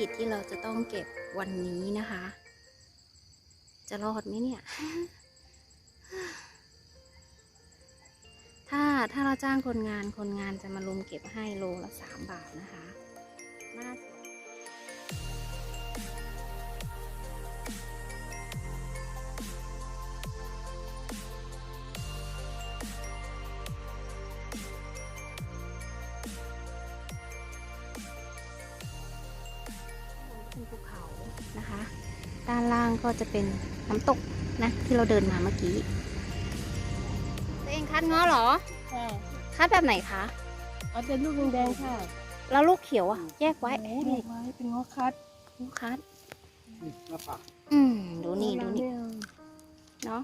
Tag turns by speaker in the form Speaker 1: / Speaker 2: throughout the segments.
Speaker 1: กิจที่เราจะต้องเก็บวันนี้นะคะ จะรอดไหมเนี่ย ถ้าถ้าเราจ้างคนงานคนงานจะมาลุมเก็บให้โลละสามบาทนะคะน่าสน ก็จะเป็นน้ำตกนะที่เราเดินมาเมื่อกี้ ตัวเองคัดง้อเหรอ
Speaker 2: ค่ะ
Speaker 1: คัดแบบไหนคะ
Speaker 2: เอาเป็นลูกแดงๆค่ะ
Speaker 1: แล้วลูกเขียวอะแยกไว้
Speaker 2: โอ้โห
Speaker 1: นี่
Speaker 2: ไว้เป็นงอคัด
Speaker 1: ลูกคัด
Speaker 3: นี่หน้าปัก
Speaker 1: อืม ดูนี่ดูนี่
Speaker 2: เย
Speaker 1: เนาะ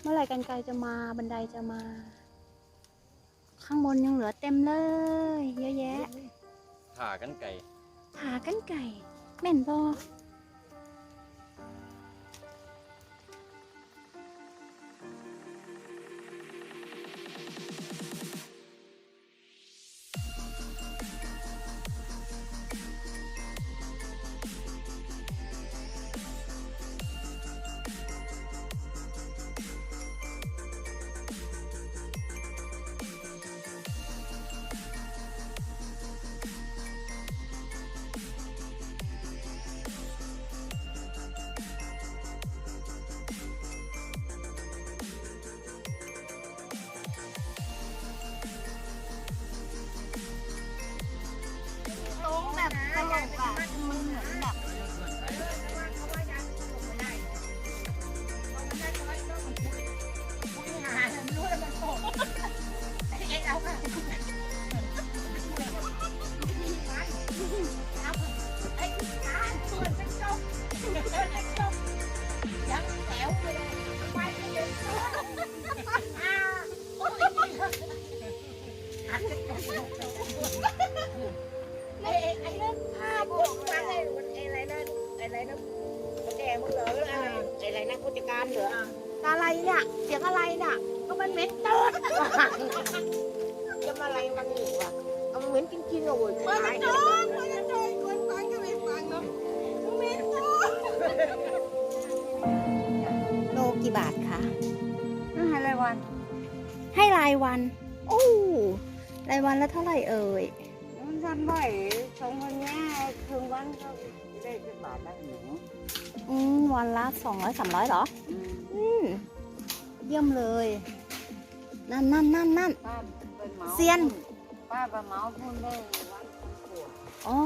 Speaker 1: เมื่อไหร่กันไกลจะมาบันไดจะมา ข้างบนยังเหลือเต็มเลย เยอะแยะ
Speaker 3: ผ่ากันไก่
Speaker 1: ผ่ากันไก่ แม่นบ
Speaker 2: มันเหม็น
Speaker 4: เติร์ดจะมาอะไรมันอีกวะเอามันเหม็นจริงๆอะโว้ยมันไม่จงมันไม่จงคนฟังก็ไม่ฟังเนาะเหม็นจง
Speaker 1: โลกี่บาทคะ
Speaker 2: นั่นอะไรวัน
Speaker 1: ให้รายวัน โอ้รายวันละเท่าไหร่เอ่ย
Speaker 2: มันทำบ่อยสองคนเนี้ยคืนวันก็ได้สิบบาทได้หนู
Speaker 1: อืมวันละสองร้อยสามร้อยเหรอ
Speaker 2: อืม
Speaker 1: อืมเยี่ยมเลย นั่นนั่นนั่นนั่น
Speaker 2: ป้าเป็นเหมา
Speaker 1: เซียน
Speaker 2: ป้าเป็นเหมาพูดได้วันขวด
Speaker 1: อ๋อ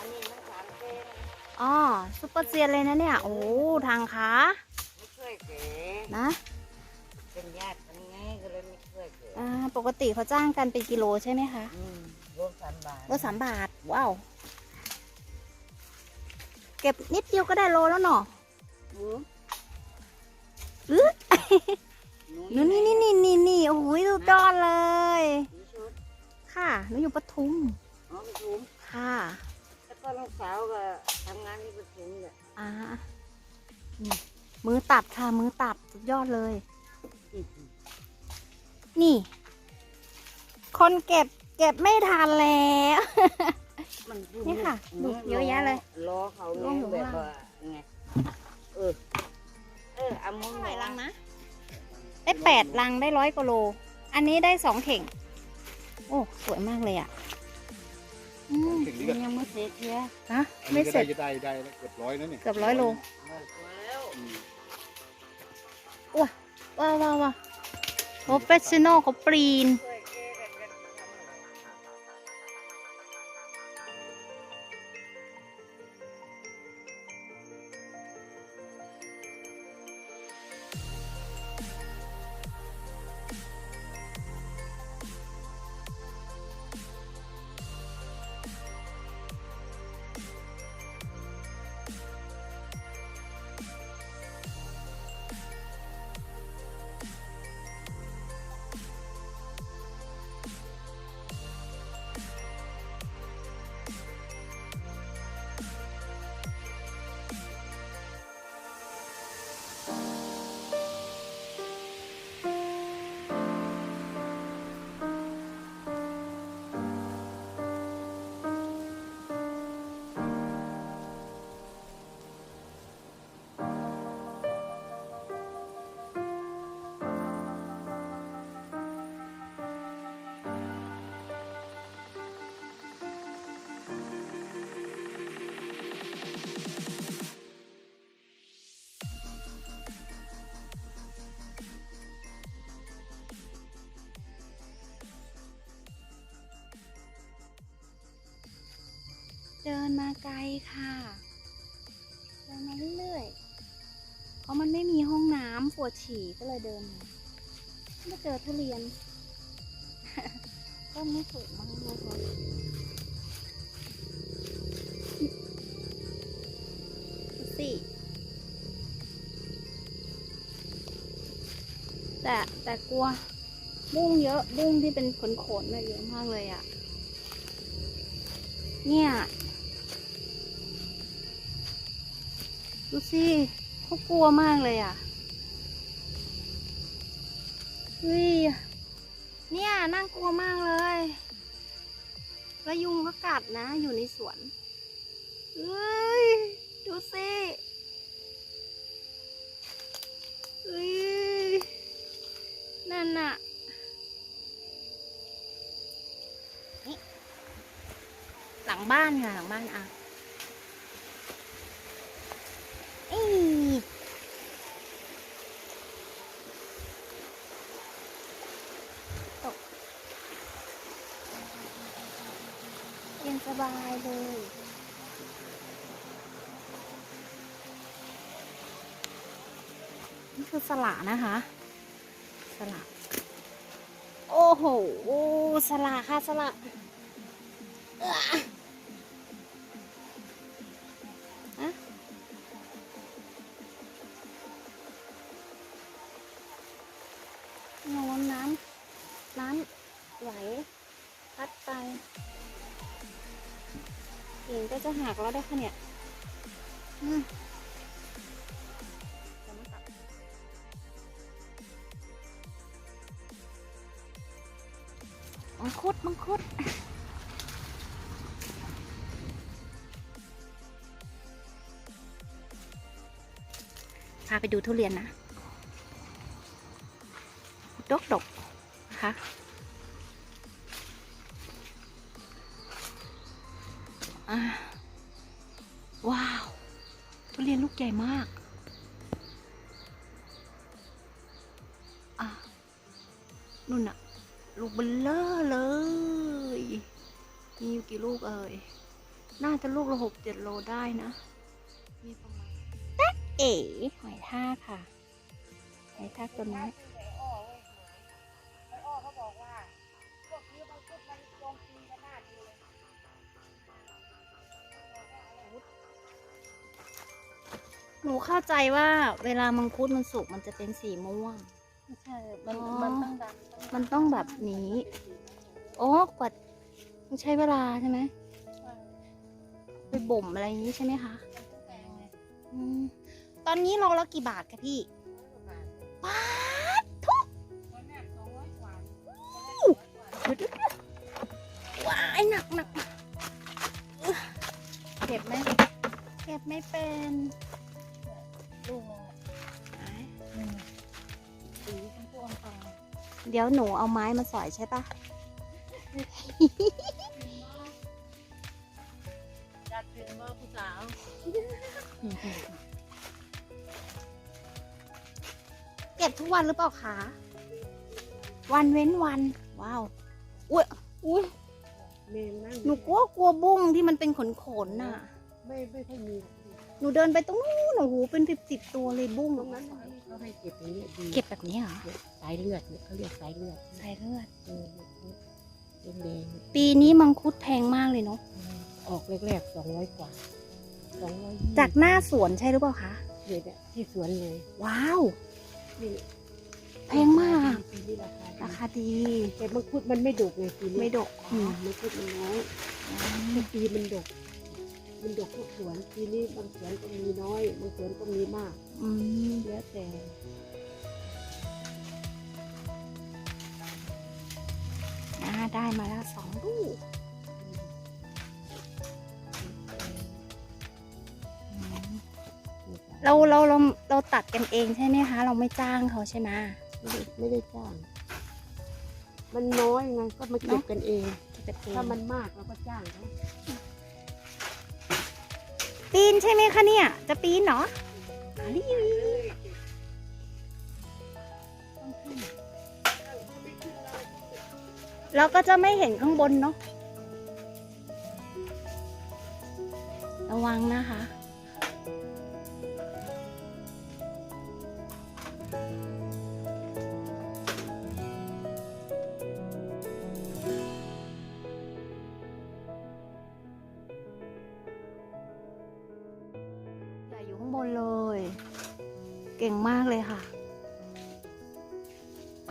Speaker 2: อันนี้มันสามเส้น
Speaker 1: อ๋อซุปเปอร์เซียนเลยนะเนี่ย โอ้ ทางขา
Speaker 2: ไม่เคยเก๋
Speaker 1: นะ
Speaker 2: เป็นญาติกันไงก็เลยไม่เคยเก๋
Speaker 1: อ่า ปกติเขาจ้างกันเป็นกิโลใช่ไหมคะ
Speaker 2: อืมรวมสามบาท
Speaker 1: โลสามบาท ว้าว เก็บนิดเดียวก็ได้โลแล้วเนาะ
Speaker 2: หมู
Speaker 1: อื้อ
Speaker 2: ห
Speaker 1: นูนี่นี่นี่นี่นี่โอ้โหสุดยอดเลย
Speaker 2: มีชุด
Speaker 1: ค่ะหนูอยู่ปทุม
Speaker 2: อ๋อปทุม
Speaker 1: ค่ะ
Speaker 2: แล้วก็ลูกสาวก็ทำงานที่ปทุมเนี่ย
Speaker 1: อ่านี่มือตัดค่ะ มือตัดสุดยอดเลย นี่ คนเก็บเก็บไม่ทันแล้ว ลัง
Speaker 2: ได้
Speaker 1: ร้อยกว่าโล อันนี้ได้สองเข่ง โอ้ สวยมากเลยอะอืม
Speaker 3: ถึง
Speaker 2: มั
Speaker 3: นี้ก็
Speaker 2: นยังไม่เสร็จเทีย
Speaker 1: ฮะ
Speaker 3: อัน
Speaker 1: ไม่
Speaker 3: นี้ก็
Speaker 1: เสร็
Speaker 3: ได้
Speaker 1: จ
Speaker 3: ได้ได้เกือบร้อยนะเนี่ย
Speaker 1: เกือบร้อยโล
Speaker 2: แล้ว
Speaker 3: อืม
Speaker 1: ว้าวว้าวว้าวโปรเฟชชั่นอลเขาปรีน
Speaker 2: ช่วยเก๋กัน
Speaker 1: เดินมาไกลค่ะ เดินมาเรื่อยๆ เพราะมันไม่มีห้องน้ำปวดฉี่ก็เลยเดินมาไม่เจอทุเรียนต้นไม่สูงมากนะคะสิแต่แต่กลัวบุ้งเยอะบุ้งที่เป็นขนขนๆน่ะเยอะมากเลยอะ่ะ เนี่ย ดูสิเขากลัวมากเลยอะเฮ้ยเนี่ยน่ากลัวมากเลย แล้วยุงก็กัดนะ อยู่ในสวนเฮ้ยดูสิเฮ้ยนั่นน่ะนี่หลังบ้านค่ะหลังบ้านอะเอ้ยตกเย็นส บายเลยนี่คือสละนะคะ สละ โอ้โหสละค่ะสละะ ก็จะหักแล้วได้ค่ะเนี่ยอืมเดี๋ยวมาตัดมังคุดมังคุดพาไปดูทุเรียนนะ ดกดกนะคะอ่า ลูกใหญ่มากอะนุ่นอะลูกเบลเลอร์เลย มีอยู่กี่ลูกเอ่ย น่าจะลูกละหกเจ็ดโลได้นะ มีประมาณแต๊ะเอ๋หอยทากค่ะหอยทากตัวนี้
Speaker 4: หนูเข้า
Speaker 1: ใจว่าเวลามังคุดมันสุกมันจะเป็นสีม่วง
Speaker 2: ไม่ใช่มัน
Speaker 1: อ๋อ
Speaker 2: มันต้องดัน
Speaker 1: มันต้องแบบนี้โอ้กว่ามันใช้เวลาใช่ไหมไปบ่มอะไรอย่างนี้ใช่ไหมคะอืมตอนนี้โลละกี่บาทคะพี่บาททุกว้ายหนักหนักหนักอื้อเก็บไหมเก็บไม่เป็น
Speaker 2: ลูก
Speaker 1: ไหน
Speaker 2: สีชมพูอ่อน
Speaker 1: เดี๋ยวหนูเอาไม้มาสอยใช่ปะ
Speaker 2: ๆจัดเป็นว่าผู้สาว
Speaker 1: เก็บทุกวันหรือเปล่าคะวันเว้นวัน ว้าวอุ้ยอุ้ย
Speaker 2: เมนนั่ง
Speaker 1: หนูกลัวกลัวบุ้งที่มันเป็นขนขนๆน่ะ
Speaker 2: ไม่ไม่ค่อยมี
Speaker 1: ห นูเดินไปตรงนู้นโอ้โหเป็นสิบสิบตัวเลยบุ้ง
Speaker 2: ตรงนั้นเขาให้เก็บอย่างนี้ดี
Speaker 1: เก็บแบบนี้เหรอ
Speaker 2: สายเลือดเนี่ยเขาเรียกสายเลือด
Speaker 1: ใส่เลือด
Speaker 2: เออแดง
Speaker 1: ปีนี้มังคุดแพงมากเลยเนาะ
Speaker 2: ๆออกแรกๆสองร้อยกว่าสองร้อย
Speaker 1: จากหน้าสวนใช่หรือเปล่าคะ
Speaker 2: เนี่ยที่สวนเลย
Speaker 1: ว้าว
Speaker 2: นี่
Speaker 1: แพงมาก
Speaker 2: ปีนี้ราคา
Speaker 1: ราคาดี
Speaker 2: แต่มังคุดมันไม่ดกไงปีนี้
Speaker 1: ไม่ดก
Speaker 2: อืมมังคุดมันน้อยทุกปีมันดก มันดกทุกสวนปีนี้บางสวนก็มีน้อยบางสวนก็มีมาก
Speaker 1: อืม
Speaker 2: แล้วแต่
Speaker 1: อ่าได้มาแล้วสองลูกอืมเราเราเราเราตัดกันเองใช่ไหมคะ เราไม่จ้างเขาใช่ไหม
Speaker 2: ไม่ได้ไม่ได้จ้าง มันน้อยไงก็มาเก็บกันเอง
Speaker 1: เก็บกันเอง
Speaker 2: ถ้ามันมากเราก็จ้างเขา
Speaker 1: ปีนใช่ไหมคะเนี่ย จะปีนเนาะเราก็จะไม่เห็นข้างบนเนาะระวังนะคะ เลย เก่งมากเลยค่ะ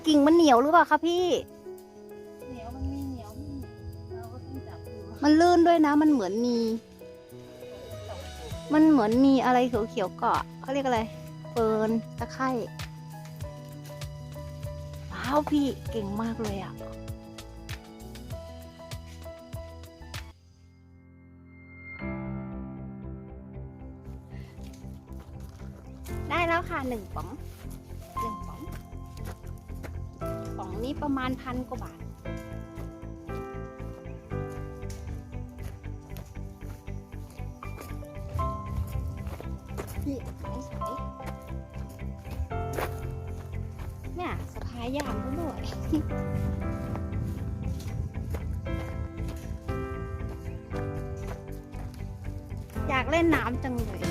Speaker 1: กิ่งมันเหนียวหรือเปล่าคะพี่
Speaker 2: เหนียวมันมีเหนียวมีเราก็ต้องจับดู
Speaker 1: มันลื่นด้วยนะ มันเหมือนมี มันเหมือนมีอะไรเขียวๆเกาะเขาเรียกอะไรเฟิร์นตะไคร่ว้าวพี่เก่งมากเลยอะ่ แล้วค่ะหนึ่งป๋องหนึ่งป๋องป๋องนี้ประมาณพันกว่าบาทนี่ไม่ใส่เนี่ยสะพายยามก็ด้วยอยากเล่นน้ำจังเลย